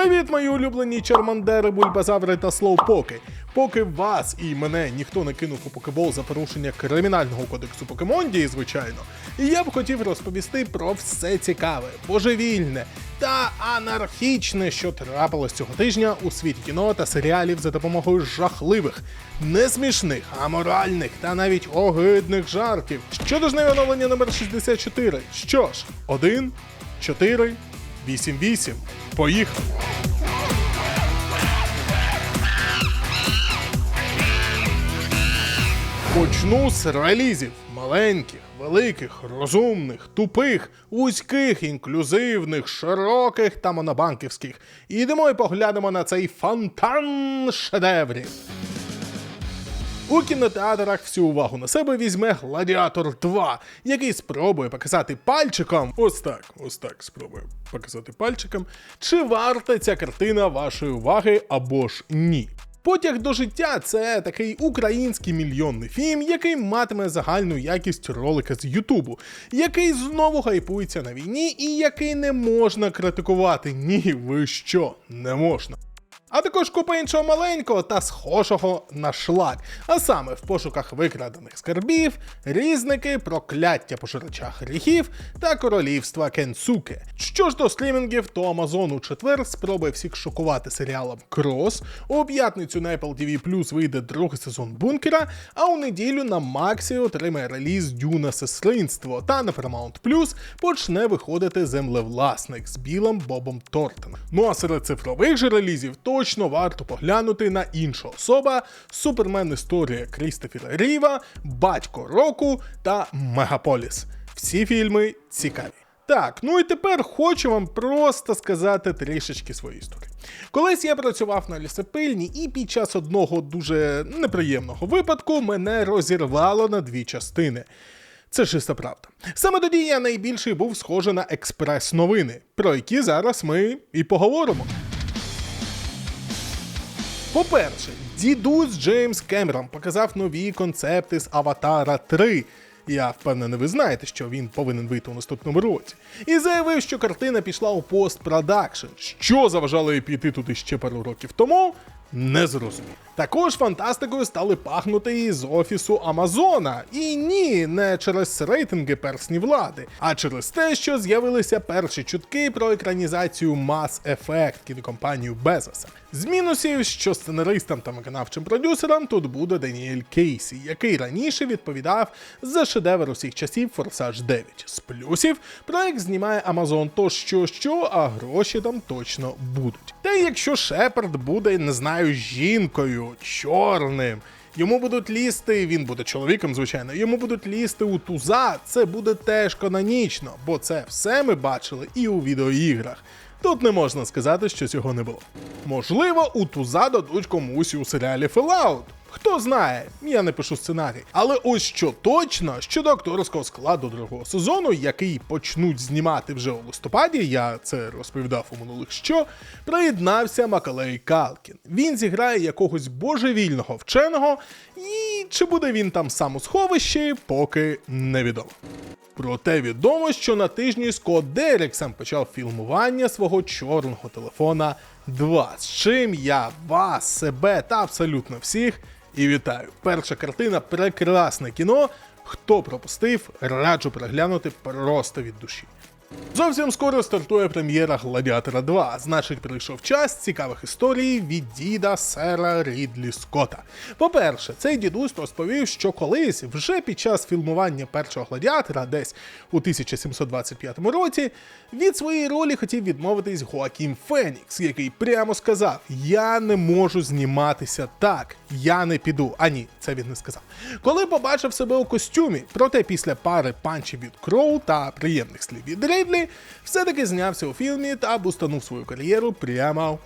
Привіт, мої улюблені чармандери, бульбазаври та слоупоки. Поки вас і мене ніхто не кинув у покебол за порушення кримінального кодексу Покемондії, звичайно, я б хотів розповісти про все цікаве, божевільне та анархічне, що трапилось цього тижня у світі кіно та серіалів за допомогою жахливих, несмішних, аморальних та навіть огидних жартів. Щодо ж оновлення номер 64. Що ж, 1, 4, 8, 8. Поїхали! Почну з релізів маленьких, великих, розумних, тупих, вузьких, інклюзивних, широких та монобанківських. І йдемо і поглянемо на цей фонтан шедеврів. У кінотеатрах всю увагу на себе візьме Гладіатор 2, який спробує показати пальчиком. Ось так, ось так спробує показати пальчиком, чи варта ця картина вашої уваги або ж ні. Потяг до життя це такий український мільйонний фільм, який матиме загальну якість ролика з Ютубу, який знову гайпується на війні і який не можна критикувати. Ні, ви що, не можна. А також купа іншого маленького та схожого на шлак, а саме в пошуках викрадених скарбів, різники, прокляття пожирача гріхів та королівства Кенсуке. Що ж до стрімінгів, то Amazon у четвер спробує всіх шокувати серіалом Крос. У п'ятницю на Apple TV Plus вийде другий сезон бункера, а у неділю на Максі отримає реліз Дюна Сестринство та на Paramount Plus почне виходити землевласник з білим Бобом Тортон. Ну а серед цифрових же релізів точно варто поглянути на інша особа, Супермен Історія Крістофера Ріва, Батько Року та Мегаполіс. Всі фільми цікаві. Так, ну і тепер хочу вам просто сказати трішечки свої історії. Колись я працював на лісопильні, і під час одного дуже неприємного випадку мене розірвало на дві частини. Це чиста правда. Саме тоді я найбільше був схожий на експрес-новини, про які зараз ми і поговоримо. По-перше, дідусь Джеймс Кемерон показав нові концепти з Аватара 3. Я впевнений, ви знаєте, що він повинен вийти у наступному році. І заявив, що картина пішла у постпродакшн. Що заважало їй піти туди ще пару років тому? Не зрозумів. Також фантастикою стали пахнути із офісу Амазона. І ні, не через рейтинги персні влади, а через те, що з'явилися перші чутки про екранізацію Mass Effect кінокомпанію Безоса. З мінусів, що сценаристам та виконавчим продюсерам тут буде Даніель Кейсі, який раніше відповідав за шедевр усіх часів Форсаж 9. З плюсів проект знімає Amazon то що що, а гроші там точно будуть. Та якщо Шепард буде, не знаю, жінкою, чорним. Йому будуть лізти, він буде чоловіком, звичайно. Йому будуть лізти у туза. Це буде теж канонічно, бо це все ми бачили і у відеоіграх. Тут не можна сказати, що цього не було. Можливо, у туза дадуть комусь у серіалі Fallout. Хто знає, я не пишу сценарій. Але ось що точно щодо акторського складу другого сезону, який почнуть знімати вже у листопаді, я це розповідав у минулих що, приєднався Макалей Калкін. Він зіграє якогось божевільного вченого, і чи буде він там сам у сховищі, поки невідомо. Проте відомо, що на тижні Скотт Деріксен почав фільмування свого чорного телефона 2, з чим я вас, себе та абсолютно всіх і вітаю. Перша картина прекрасне кіно. Хто пропустив, раджу переглянути просто від душі. Зовсім скоро стартує прем'єра Гладіатора 2, значить, прийшов час цікавих історій від діда сера Рідлі Скотта. По-перше, цей дідусь розповів, що колись, вже під час фільмування першого гладіатора, десь у 1725 році, від своєї ролі хотів відмовитись Гоакім Фенікс, який прямо сказав: Я не можу зніматися так, я не піду. А ні, це він не сказав. Коли побачив себе у костюмі, проте після пари панчів від Кроу та приємних слів від Рейдлі, все-таки знявся у фільмі та бустанув свою кар'єру прямо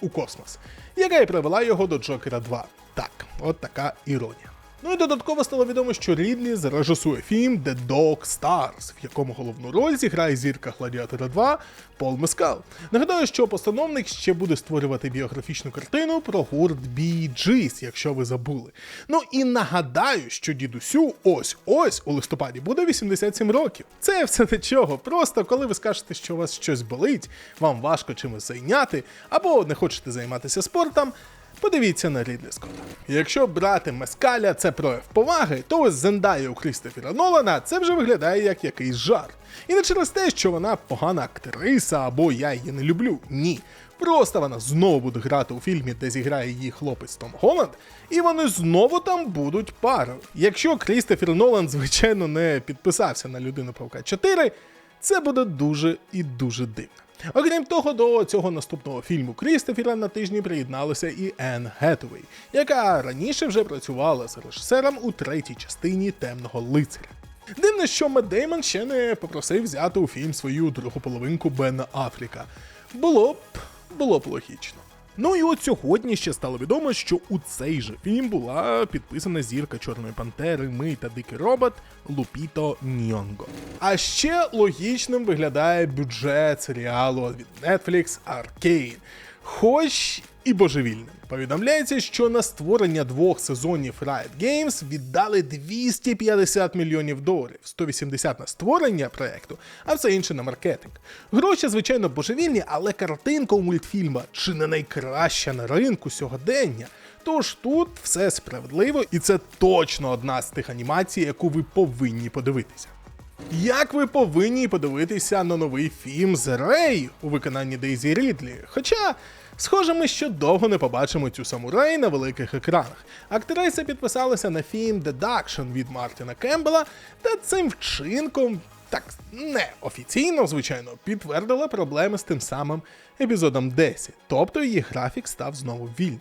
у космос, яка і привела його до Джокера 2. Так, от така іронія. Ну і додатково стало відомо, що Рідлі зрежисує фільм The Dog Stars, в якому головну роль зіграє зірка Гладіатора 2 Пол Мескал. Нагадаю, що постановник ще буде створювати біографічну картину про гурт Bee Gees, якщо ви забули. Ну і нагадаю, що дідусю ось ось у листопаді буде 87 років. Це все нічого. Просто коли ви скажете, що у вас щось болить, вам важко чимось зайняти, або не хочете займатися спортом. Подивіться на Рідлі Скотта. Якщо брати Мескаля це прояв поваги, то ось Зендая у Крістофера Нолана це вже виглядає як якийсь жарт. І не через те, що вона погана актриса або я її не люблю. Ні. Просто вона знову буде грати у фільмі, де зіграє її хлопець Том Голланд, і вони знову там будуть парою. Якщо Крістофер Нолан, звичайно, не підписався на людину Павка 4, це буде дуже і дуже дивно. Окрім того, до цього наступного фільму Крістофіра на тижні приєдналася і Енн Гетовей, яка раніше вже працювала з режисером у третій частині темного лицаря. Дивно, що Мед Деймон ще не попросив взяти у фільм свою другу половинку Бена Афріка. Було б було б логічно. Ну і от сьогодні ще стало відомо, що у цей же фільм була підписана зірка Чорної Пантери, Ми та Дикий Робот Лупіто Ньонго. А ще логічним виглядає бюджет серіалу від Netflix Arcane. Хоч і божевільним. Повідомляється, що на створення двох сезонів Riot Games віддали 250 мільйонів доларів, 180 на створення проекту, а все інше на маркетинг. Гроші, звичайно, божевільні, але картинка у мультфільма чи не найкраща на ринку сьогодення. Тож тут все справедливо, і це точно одна з тих анімацій, яку ви повинні подивитися. Як ви повинні подивитися на новий фільм з Рей у виконанні Дейзі Рідлі? Хоча, схоже, ми ще довго не побачимо цю самурей на великих екранах. Актриса підписалася на фільм Deduction від Мартіна Кембела, та цим вчинком, так не офіційно, звичайно, підтвердила проблеми з тим самим епізодом 10, тобто її графік став знову вільним.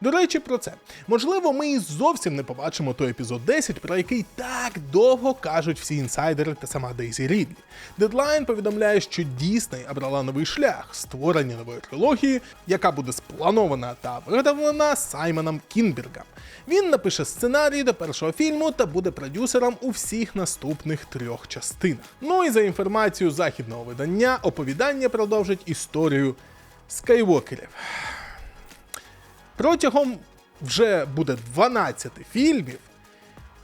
До речі, про це. Можливо, ми і зовсім не побачимо той епізод 10, про який так довго кажуть всі інсайдери та сама Дейзі Рідлі. Дедлайн повідомляє, що Дісней обрала новий шлях створення нової трилогії, яка буде спланована та виготовлена Саймоном Кінбергом. Він напише сценарій до першого фільму та буде продюсером у всіх наступних трьох частинах. Ну і за інформацією західного видання, оповідання продовжить історію скайвокерів. Протягом вже буде 12 фільмів.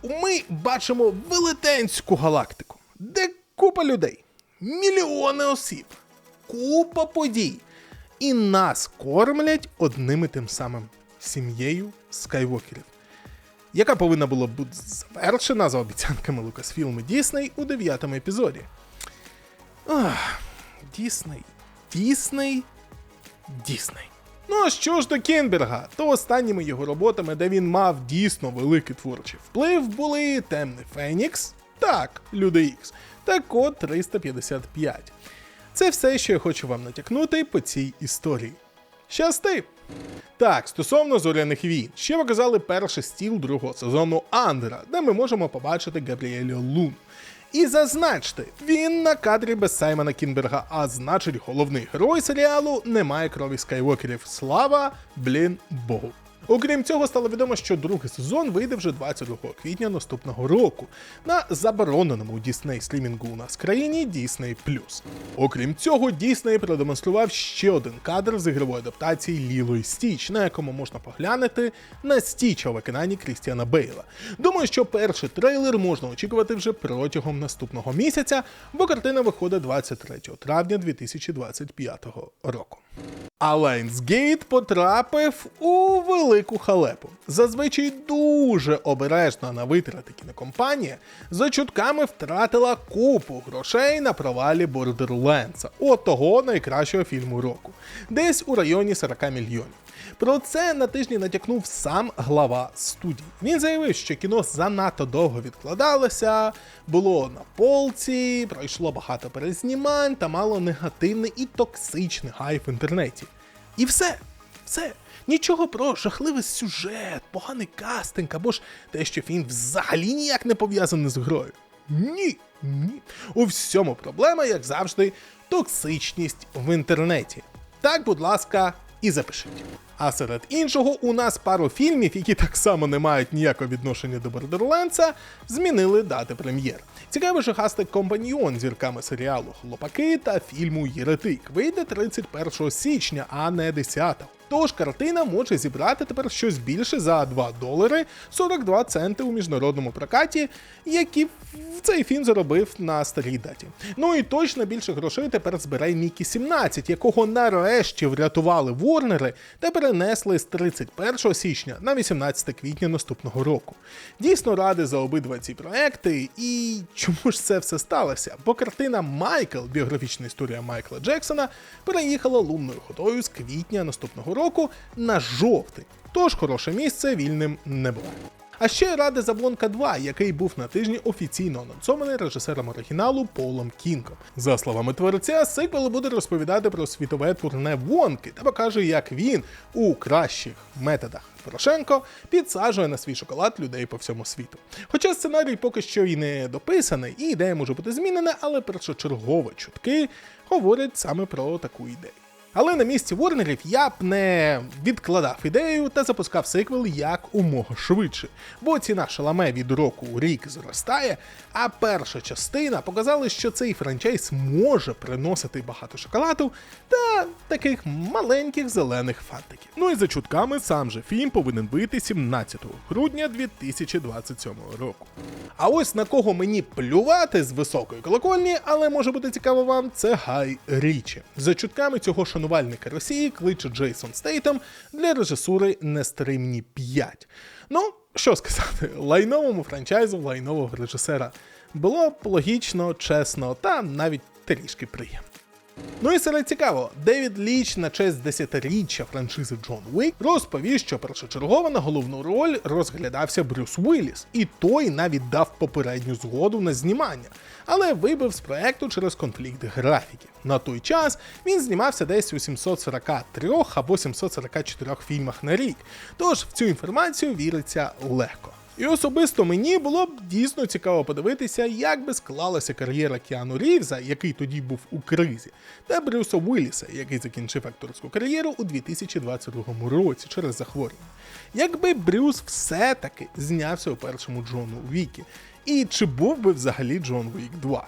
Ми бачимо велетенську галактику, де купа людей, мільйони осіб, купа подій. І нас кормлять одним і тим самим сім'єю скайвокерів, яка повинна була бути завершена за обіцянками Лукасфілми Дісней у дев'ятому епізоді. Ах, Дісней, Дісней, Дісней. Ну а що ж до Кінберга, то останніми його роботами, де він мав дійсно великий творчий вплив, були Темний Фенікс, так, Люди Ікс, та Код 355. Це все, що я хочу вам натякнути по цій історії. Щасти! Так, стосовно зоряних війн, ще показали перший стіл другого сезону Андера, де ми можемо побачити Габріелю Лун. І зазначте, він на кадрі без Саймона Кінберга, а значить, головний герой серіалу не має крові скайвокерів. Слава, блін, Богу. Окрім цього, стало відомо, що другий сезон вийде вже 22 квітня наступного року на забороненому Disney стрімінгу у нас в країні Disney+. Окрім цього, Disney продемонстрував ще один кадр з ігрової адаптації Ліло і Стіч, на якому можна поглянути на Стіча у виконанні Крістіана Бейла. Думаю, що перший трейлер можна очікувати вже протягом наступного місяця, бо картина виходить 23 травня 2025 року. А Lionsgate потрапив у велику халепу. Зазвичай дуже обережна на витрати кінокомпанія за чутками втратила купу грошей на провалі Borderlands, от того найкращого фільму року, десь у районі 40 мільйонів. Про це на тижні натякнув сам глава студії. Він заявив, що кіно занадто довго відкладалося, було на полці, пройшло багато перезнімань та мало негативний і токсичний гайп в інтернеті. І все, все. Нічого про жахливий сюжет, поганий кастинг або ж те, що фільм взагалі ніяк не пов'язаний з грою. Ні, ні. У всьому проблема, як завжди, токсичність в інтернеті. Так, будь ласка, і запишіть. А серед іншого, у нас пару фільмів, які так само не мають ніякого відношення до Бордерлендса, змінили дати прем'єр. Цікавий жахастик компаньйон зірками серіалу Хлопаки та фільму Єретик вийде 31 січня, а не 10. Тож картина може зібрати тепер щось більше за 2 долари 42 центи у міжнародному прокаті, які цей фільм заробив на старій даті. Ну і точно більше грошей тепер збирає Мікі 17, якого нарешті врятували Ворнери та перенесли з 31 січня на 18 квітня наступного року. Дійсно радий за обидва ці проекти, і чому ж це все сталося? Бо картина Майкл, біографічна історія Майкла Джексона, переїхала лунною ходою з квітня наступного року на жовтий. Тож хороше місце вільним не було. А ще ради за Блонка 2, який був на тижні офіційно анонсований режисером оригіналу Полом Кінгом. За словами творця, сиквел буде розповідати про світове турне Вонки та покаже, як він у кращих методах Порошенко підсаджує на свій шоколад людей по всьому світу. Хоча сценарій поки що і не дописаний, і ідея може бути змінена, але першочергові чутки говорять саме про таку ідею. Але на місці Ворнерів я б не відкладав ідею та запускав сиквел як умога швидше, бо ціна шаламе від року у рік зростає, а перша частина показала, що цей франчайз може приносити багато шоколаду та таких маленьких зелених фантиків. Ну і за чутками сам же фільм повинен вийти 17 грудня 2027 року. А ось на кого мені плювати з високої колокольні, але може бути цікаво вам, це Гай Річі. За чутками цього шанувальника Росії кличе Джейсон Стейтом для режисури Нестримні 5. Ну, що сказати, лайновому франчайзу лайнового режисера було б логічно, чесно та навіть трішки приємно. Ну і серед цікаво, Девід Ліч на честь десятиріччя франшизи Джон Уік розповів, що першочергово на головну роль розглядався Брюс Уілліс, і той навіть дав попередню згоду на знімання, але вибив з проекту через конфлікт графіків. На той час він знімався десь у 743 або 744 фільмах на рік, тож в цю інформацію віриться легко. І особисто мені було б дійсно цікаво подивитися, як би склалася кар'єра Кіану Рівза, який тоді був у кризі, та Брюса Уілліса, який закінчив акторську кар'єру у 2022 році через захворювання. Якби Брюс все-таки знявся у першому Джону Вікі, і чи був би взагалі Джон Вік 2?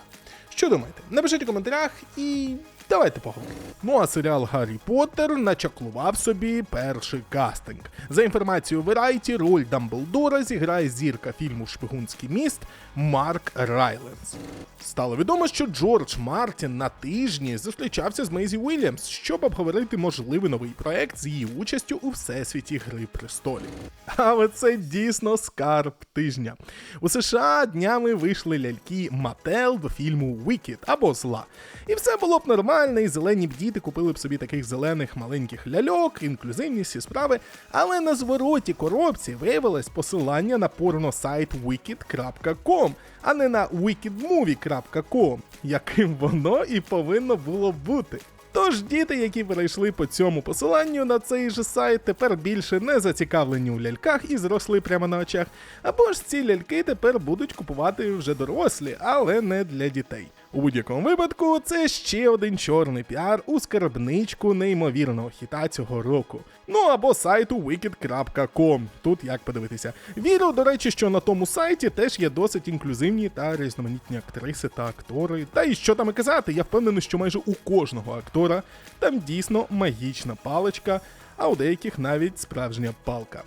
Що думаєте? Напишіть у коментарях і Давайте поговоримо. Ну а серіал Гаррі Поттер начаклував собі перший кастинг. За інформацією Верайті, роль Дамблдора зіграє зірка фільму Шпигунський міст Марк Райленс. Стало відомо, що Джордж Мартін на тижні зустрічався з Мейзі Уільямс, щоб обговорити можливий новий проект з її участю у всесвіті Гри престолів. Але це дійсно скарб тижня. У США днями вийшли ляльки Мател до фільму Wicked або Зла. І все було б нормально, і зелені б діти купили б собі таких зелених маленьких ляльок, інклюзивність і справи. Але на звороті коробці виявилось посилання на порносайт wicked.com, а не на wickedmovie.com, яким воно і повинно було бути. Тож діти, які перейшли по цьому посиланню на цей же сайт, тепер більше не зацікавлені у ляльках і зросли прямо на очах. Або ж ці ляльки тепер будуть купувати вже дорослі, але не для дітей. У будь-якому випадку це ще один чорний піар у скарбничку неймовірного хіта цього року. Ну або сайту wicked.com. Тут як подивитися. Вірю, до речі, що на тому сайті теж є досить інклюзивні та різноманітні актриси та актори. Та і що там і казати, я впевнений, що майже у кожного актора там дійсно магічна паличка. А у деяких навіть справжня палка.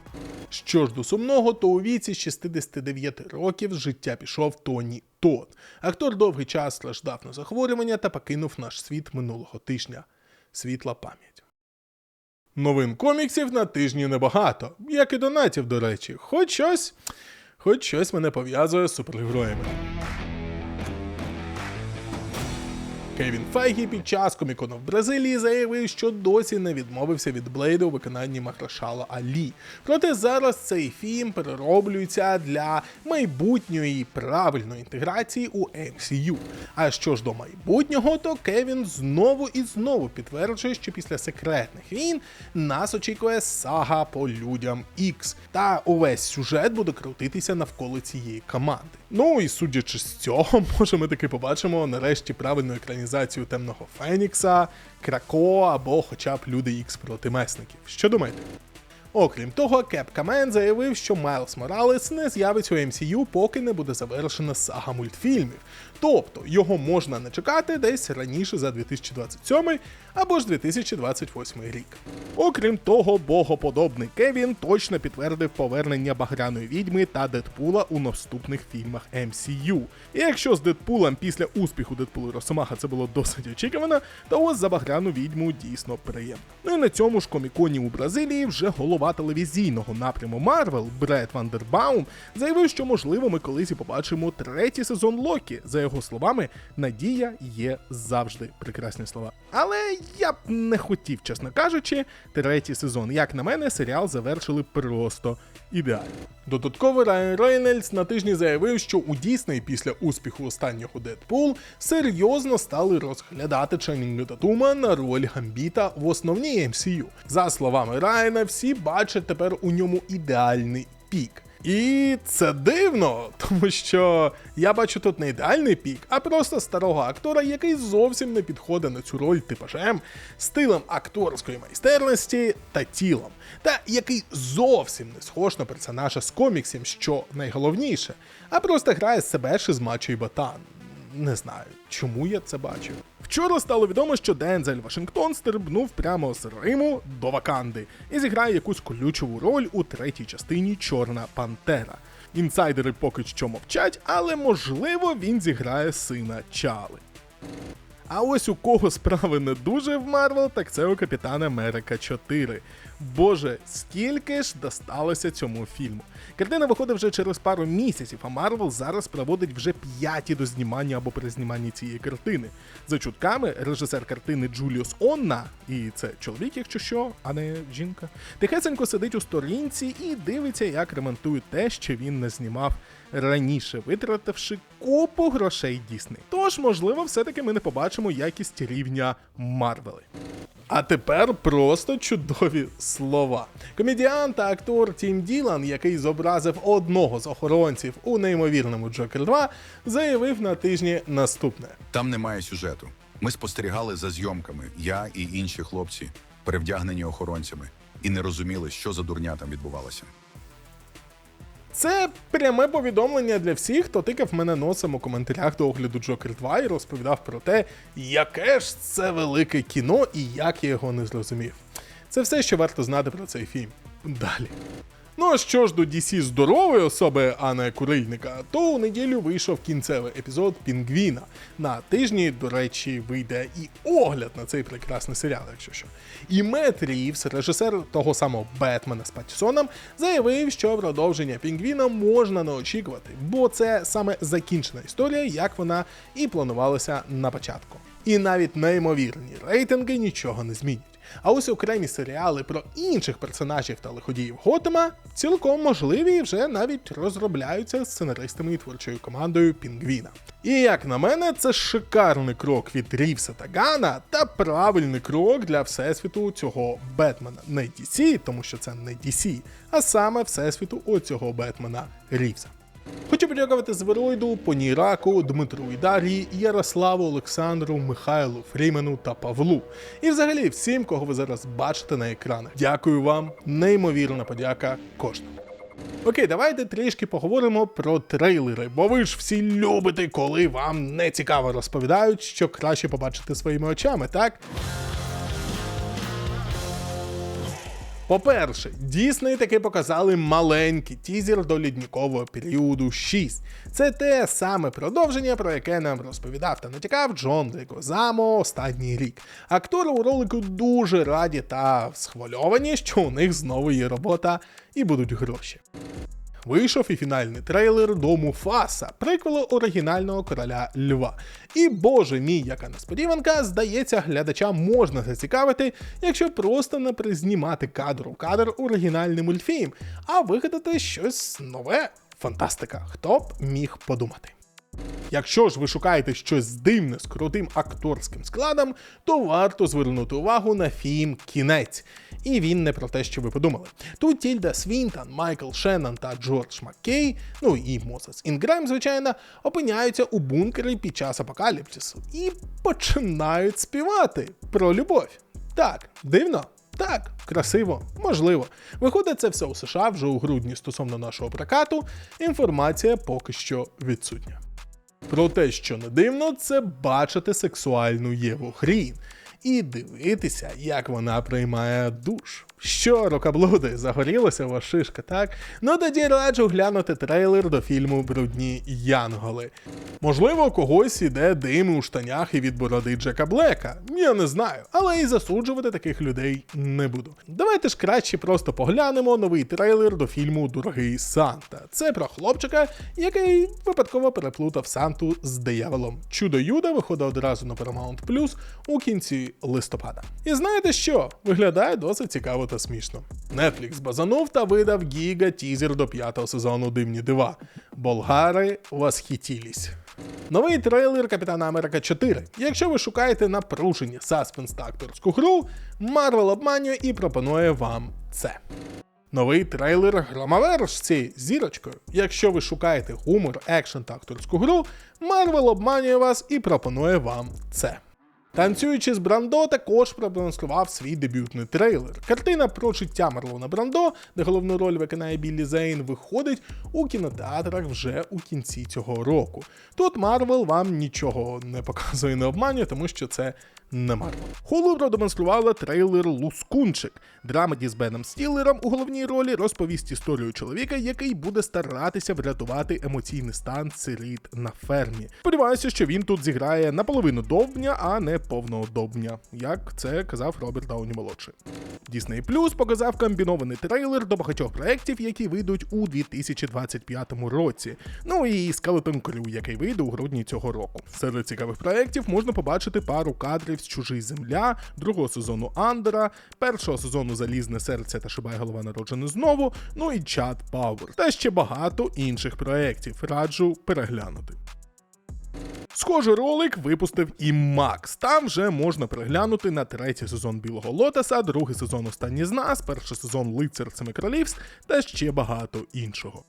Що ж до сумного, то у віці 69 років з життя пішов Тоні Тот. Актор довгий час страждав на захворювання та покинув наш світ минулого тижня. Світла пам'ять. Новин коміксів на тижні небагато, як і донатів, до речі, хоч щось, хоч щось мене пов'язує з супергероями. Кевін Файгі під час комікону в Бразилії заявив, що досі не відмовився від Блейда у виконанні Махрашала Алі. Проте зараз цей фільм перероблюється для майбутньої правильної інтеграції у MCU. А що ж до майбутнього, то Кевін знову і знову підтверджує, що після секретних війн нас очікує сага по людям X. Та увесь сюжет буде крутитися навколо цієї команди. Ну і судячи з цього, може ми таки побачимо нарешті правильну екранізацію екранізацію темного Фенікса, Крако або хоча б Люди Ікс проти месників. Що думаєте? Окрім того, Кеп Камен заявив, що Майлз Моралес не з'явиться у MCU, поки не буде завершена сага мультфільмів. Тобто його можна не чекати десь раніше за 2027 або ж 2028 рік. Окрім того, богоподобний Кевін точно підтвердив повернення багряної відьми та Дедпула у наступних фільмах MCU. І якщо з Дедпулом після успіху Дедпулу Росомаха це було досить очікувано, то ось за багряну відьму дійсно приємно. Ну і на цьому ж коміконі у Бразилії вже голова телевізійного напряму Марвел Бред Вандербаум заявив, що можливо ми колись і побачимо третій сезон Локі. За його словами, надія є завжди прекрасні слова. Але я б не хотів, чесно кажучи, третій сезон. Як на мене, серіал завершили просто ідеально. Додатково Райан Рейнольдс на тижні заявив, що у Дісней після успіху останнього Дедпул серйозно стали розглядати Ченнінга Татума на роль Гамбіта в основній MCU. За словами Райана, всі бачать тепер у ньому ідеальний пік. І це дивно, тому що я бачу тут не ідеальний пік, а просто старого актора, який зовсім не підходить на цю роль типажем, стилем акторської майстерності та тілом, та який зовсім не схож на персонажа з коміксів, що найголовніше, а просто грає себе і ботан. Не знаю, чому я це бачив. Вчора стало відомо, що Дензель Вашингтон стрибнув прямо з Риму до Ваканди і зіграє якусь ключову роль у третій частині Чорна Пантера. Інсайдери поки що мовчать, але можливо він зіграє сина Чали. А ось у кого справи не дуже в Марвел, так це у Капітана Америка 4. Боже, скільки ж досталося цьому фільму. Картина виходить вже через пару місяців, а Марвел зараз проводить вже п'яті до знімання або перезнімання цієї картини. За чутками, режисер картини Джуліус Онна, і це чоловік, якщо що, а не жінка, тихесенько сидить у сторінці і дивиться, як ремонтують те, що він не знімав раніше, витративши купу грошей Дісней. Тож, можливо, все-таки ми не побачимо якість рівня Марвели. А тепер просто чудові слова. Комедіант та актор Тім Ділан, який зобразив одного з охоронців у неймовірному Джокер 2, заявив на тижні наступне. Там немає сюжету. Ми спостерігали за зйомками, я і інші хлопці, перевдягнені охоронцями, і не розуміли, що за дурня там відбувалося. Це пряме повідомлення для всіх, хто тикав мене носом у коментарях до огляду Джокер 2 і розповідав про те, яке ж це велике кіно і як я його не зрозумів. Це все, що варто знати про цей фільм. Далі. Ну а що ж до DC здорової особи, а не курильника, то у неділю вийшов кінцевий епізод Пінгвіна. На тижні, до речі, вийде і огляд на цей прекрасний серіал, якщо що. І Мет Рівс, режисер того самого Бетмена з Паттісоном, заявив, що продовження Пінгвіна можна не очікувати, бо це саме закінчена історія, як вона і планувалася на початку. І навіть неймовірні рейтинги нічого не змінять. А ось окремі серіали про інших персонажів та лиходіїв Готема цілком можливі і вже навіть розробляються сценаристами і творчою командою Пінгвіна. І як на мене, це шикарний крок від Рівса та Гана та правильний крок для всесвіту цього Бетмена. Не DC, тому що це не DC, а саме всесвіту оцього Бетмена Рівса. Хочу подякувати Звероїду, Поніраку, Дмитру Ідарі, Ярославу, Олександру, Михайлу, Фрімену та Павлу. І взагалі всім, кого ви зараз бачите на екранах. Дякую вам, неймовірна подяка кожному. Окей, давайте трішки поговоримо про трейлери, бо ви ж всі любите, коли вам не цікаво розповідають, що краще побачити своїми очами, так? По-перше, Дісней таки показали маленький тізер до ліднікового періоду 6. Це те саме продовження, про яке нам розповідав та натякав Джон Легозамо останній рік. Актори у ролику дуже раді та схвильовані, що у них знову є робота і будуть гроші. Вийшов і фінальний трейлер дому Фаса, приквелу оригінального короля Льва. І боже мій, яка несподіванка, здається, глядача можна зацікавити, якщо просто не признімати кадр у кадр оригінальний мультфільм, а вигадати щось нове. Фантастика, хто б міг подумати. Якщо ж ви шукаєте щось дивне з крутим акторським складом, то варто звернути увагу на фільм Кінець. І він не про те, що ви подумали. Тут Тільда Свінтон, Майкл Шеннон та Джордж Маккей, ну і Мозес Інгрем, звичайно, опиняються у бункері під час апокаліпсису і починають співати про любов. Так, дивно. Так, красиво, можливо. Виходить це все у США вже у грудні стосовно нашого прокату. Інформація поки що відсутня. Про те, що не дивно, це бачити сексуальну Єву Хрін і дивитися, як вона приймає душ. Що, рокоблуди, загорілася у вас шишка, так? Ну тоді раджу глянути трейлер до фільму Брудні Янголи. Можливо, когось іде дим у штанях і від бороди Джека Блека. Я не знаю, але і засуджувати таких людей не буду. Давайте ж краще просто поглянемо новий трейлер до фільму Дорогий Санта. Це про хлопчика, який випадково переплутав Санту з дияволом. Чудо Юда виходить одразу на Paramount Plus у кінці листопада. І знаєте що? Виглядає досить цікаво та смішно. Netflix базанув та видав гіга тізер до п'ятого сезону Дивні дива. Болгари восхитілись. Новий трейлер Капітана Америка 4. Якщо ви шукаєте напружені саспенс та акторську гру, Марвел обманює і пропонує вам це. Новий трейлер Громовержці з зірочкою. Якщо ви шукаєте гумор, екшен та акторську гру, Марвел обманює вас і пропонує вам це. Танцюючи з Брандо також продемонстрував свій дебютний трейлер. Картина про життя Марлона Брандо, де головну роль виконає Біллі Зейн, виходить у кінотеатрах вже у кінці цього року. Тут Марвел вам нічого не показує, не обманює, тому що це не Марвел. Hulu продемонструвала трейлер Лускунчик. Драмеді з Беном Стілером у головній ролі розповість історію чоловіка, який буде старатися врятувати емоційний стан сиріт на фермі. Сподіваюся, що він тут зіграє наполовину довбня, а не повного довбня, як це казав Роберт Дауні молодший. Disney Plus показав комбінований трейлер до багатьох проєктів, які вийдуть у 2025 році. Ну і Skeleton Crew, який вийде у грудні цього року. Серед цікавих проєктів можна побачити пару кадрів з чужий земля, другого сезону Андера, першого сезону Залізне серце та Шибай голова народжене знову, ну і чат Power. Та ще багато інших проєктів. Раджу переглянути. Схожий ролик випустив і Макс. Там вже можна переглянути на третій сезон Білого Лотоса, другий сезон Останній з нас, перший сезон Лицар Семи Королівств та ще багато іншого.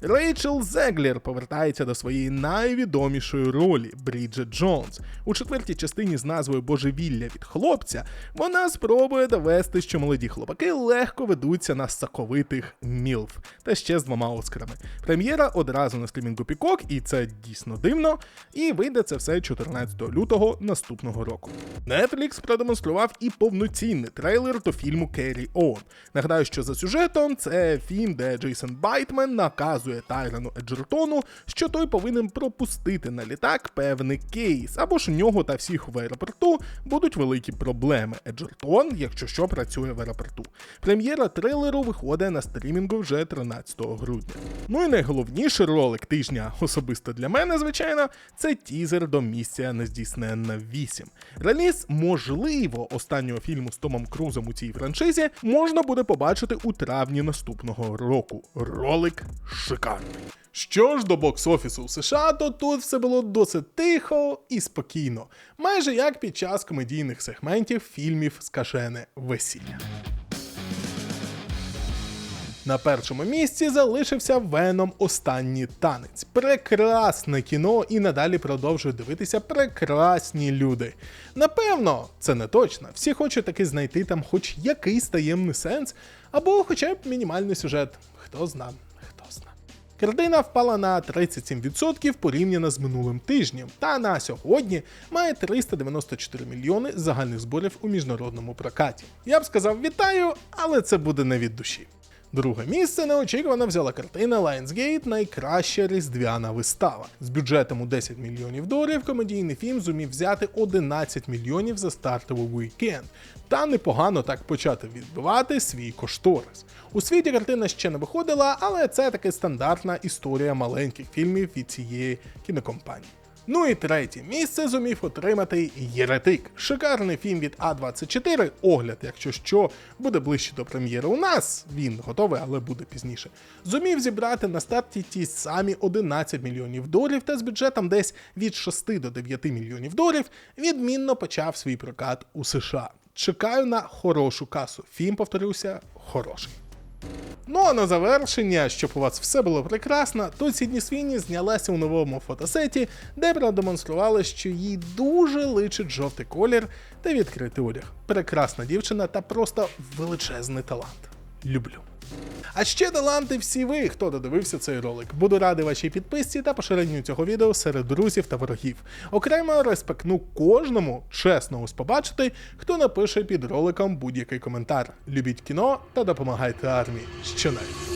Рейчел Зеглер повертається до своєї найвідомішої ролі Бріджет Джонс. У четвертій частині з назвою Божевілля від хлопця вона спробує довести, що молоді хлопаки легко ведуться на соковитих мілф та ще з двома оскарами. Прем'єра одразу на стрімінгу Пікок, і це дійсно дивно. І вийде це все 14 лютого наступного року. Netflix продемонстрував і повноцінний трейлер до фільму Carry On. Нагадаю, що за сюжетом це фільм, де Джейсон Байтмен наказує Тайрону Еджертону, що той повинен пропустити на літак певний кейс, або ж у нього та всіх в аеропорту будуть великі проблеми. Еджертон, якщо що, працює в аеропорту. Прем'єра трейлеру виходить на стрімінгу вже 13 грудня. Ну і найголовніший ролик тижня, особисто для мене, звичайно, це тізер до місця нездійсненна 8. Реліз, можливо, останнього фільму з Томом Крузом у цій франшизі можна буде побачити у травні наступного року. Ролик шикарний. Що ж до бокс-офісу в США, то тут все було досить тихо і спокійно, майже як під час комедійних сегментів фільмів Скажене весілля. На першому місці залишився Веном Останній танець. Прекрасне кіно і надалі продовжують дивитися прекрасні люди. Напевно, це не точно. Всі хочуть таки знайти там хоч якийсь таємний сенс, або хоча б мінімальний сюжет. Хто зна, хто зна. Картина впала на 37% порівняно з минулим тижнем, та на сьогодні має 394 мільйони загальних зборів у міжнародному прокаті. Я б сказав вітаю, але це буде не від душі. Друге місце неочікувано взяла картина Lionsgate Найкраща різдвяна вистава. З бюджетом у 10 мільйонів доларів комедійний фільм зумів взяти 11 мільйонів за стартовий вікенд. Та непогано так почати відбивати свій кошторис. У світі картина ще не виходила, але це таки стандартна історія маленьких фільмів від цієї кінокомпанії. Ну і третє місце зумів отримати Єретик. Шикарний фільм від А24. Огляд, якщо що, буде ближче до прем'єри у нас. Він готовий, але буде пізніше. Зумів зібрати на старті ті самі 11 мільйонів доларів та з бюджетом десь від 6 до 9 мільйонів доларів відмінно почав свій прокат у США. Чекаю на хорошу касу. Фільм, повторюся, хороший. Ну а на завершення, щоб у вас все було прекрасно, то Сідні Свіні знялася у новому фотосеті, де продемонструвала, що їй дуже личить жовтий колір та відкритий одяг. Прекрасна дівчина та просто величезний талант. Люблю. А ще таланти всі ви, хто додивився цей ролик. Буду радий вашій підписці та поширенню цього відео серед друзів та ворогів. Окремо респектну кожному, чесно ось побачити, хто напише під роликом будь-який коментар. Любіть кіно та допомагайте армії. Щонай.